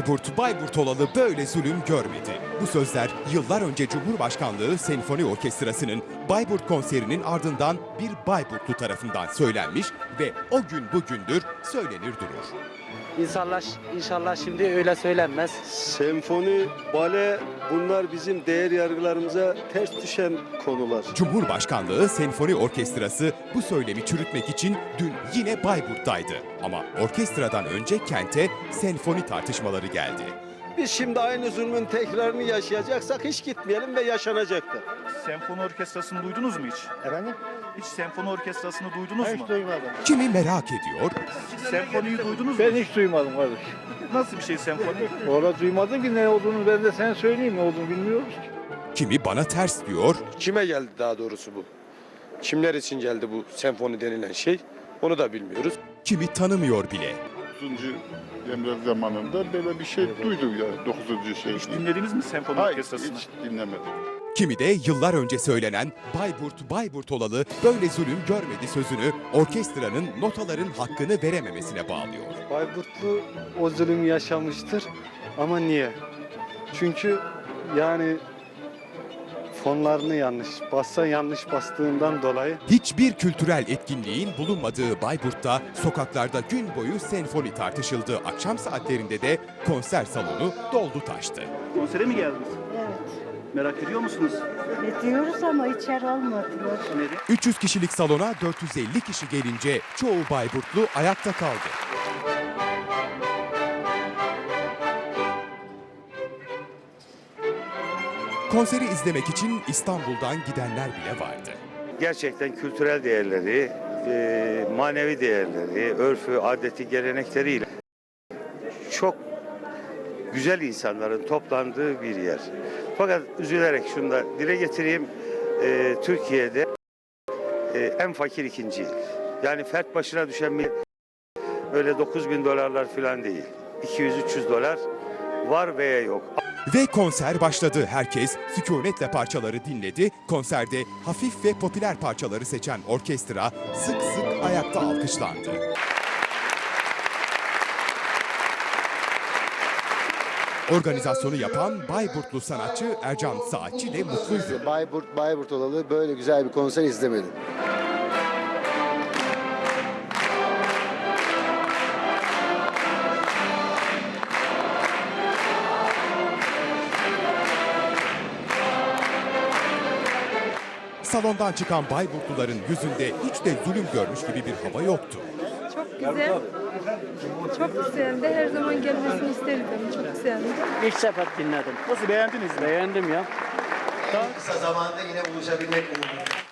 Bayburt, Bayburt olalı böyle zulüm görmedi. Bu sözler yıllar önce Cumhurbaşkanlığı Senfoni Orkestrası'nın Bayburt konserinin ardından bir Bayburtlu tarafından söylenmiş ve o gün bugündür söylenir durur. İnşallah, inşallah şimdi öyle söylenmez. Senfoni, bale bunlar bizim değer yargılarımıza ters düşen konular. Cumhurbaşkanlığı Senfoni Orkestrası bu söylemi çürütmek için dün yine Bayburt'taydı. Ama orkestradan önce kente senfoni tartışmaları geldi. Biz şimdi aynı zulmün tekrarını yaşayacaksak hiç gitmeyelim ve yaşanacaktır. Senfoni orkestrasını duydunuz mu hiç? Efendim? Hiç senfoni orkestrasını duydunuz Ben mu? hiç duymadım. Kimi merak ediyor, Senfoniyi duydunuz mu? Ben hiç duymadım kardeş. Nasıl bir şey senfoni? Orada duymadım ki ne olduğunu ben de sen söyleyeyim ne olduğunu bilmiyoruz ki. kimi bana ters diyor, Kime geldi daha doğrusu bu? Kimler için geldi bu senfoni denilen şey? Onu da bilmiyoruz. kimi tanımıyor bile. 9. Emre zamanında böyle bir şey duydum ya 9. şey. Hiç dinlediniz mi senfoni Hayır orkestrasını? hiç dinlemedim. Kimi de yıllar önce söylenen Bayburt Bayburt olalı böyle zulüm görmedi sözünü orkestranın notaların hakkını verememesine bağlıyor. Bayburtlu o zulüm yaşamıştır ama niye? Çünkü yani fonlarını yanlış, bassa yanlış bastığından dolayı Hiçbir kültürel etkinliğin bulunmadığı Bayburt'ta sokaklarda gün boyu senfoni tartışıldı. Akşam saatlerinde de konser salonu doldu taştı. Konsere mi geldiniz? Evet. Merak ediyor musunuz? Ediyoruz ama içeri almadılar. Neden? 300 kişilik salona 450 kişi gelince çoğu Bayburtlu ayakta kaldı. Konseri izlemek için İstanbul'dan gidenler bile vardı. gerçekten kültürel değerleri, e, manevi değerleri, örfü, adeti, gelenekleriyle çok güzel insanların toplandığı bir yer. Fakat üzülerek şunu da dile getireyim, e, Türkiye'de e, en fakir ikinci il. Yani fert başına düşen bir öyle 9 bin dolarlar falan değil. 200-300 dolar var veya yok. Ve konser başladı. Herkes sükunetle parçaları dinledi. Konserde hafif ve popüler parçaları seçen orkestra sık sık ayakta alkışlandı. Organizasyonu yapan Bayburtlu sanatçı Ercan Saatçi de mutluydu. Bayburt, Bayburt olalı böyle güzel bir konser izlemedim. Salondan çıkan Bayburtluların yüzünde hiç de zulüm görmüş gibi bir hava yoktu. Çok güzel. Çok güzeldi. Her zaman gelmesini isterdim. Çok güzeldi. İlk sefer dinledim. Nasıl beğendiniz mi? Beğendim ya. Kısa zamanda yine buluşabilmek umuduyla.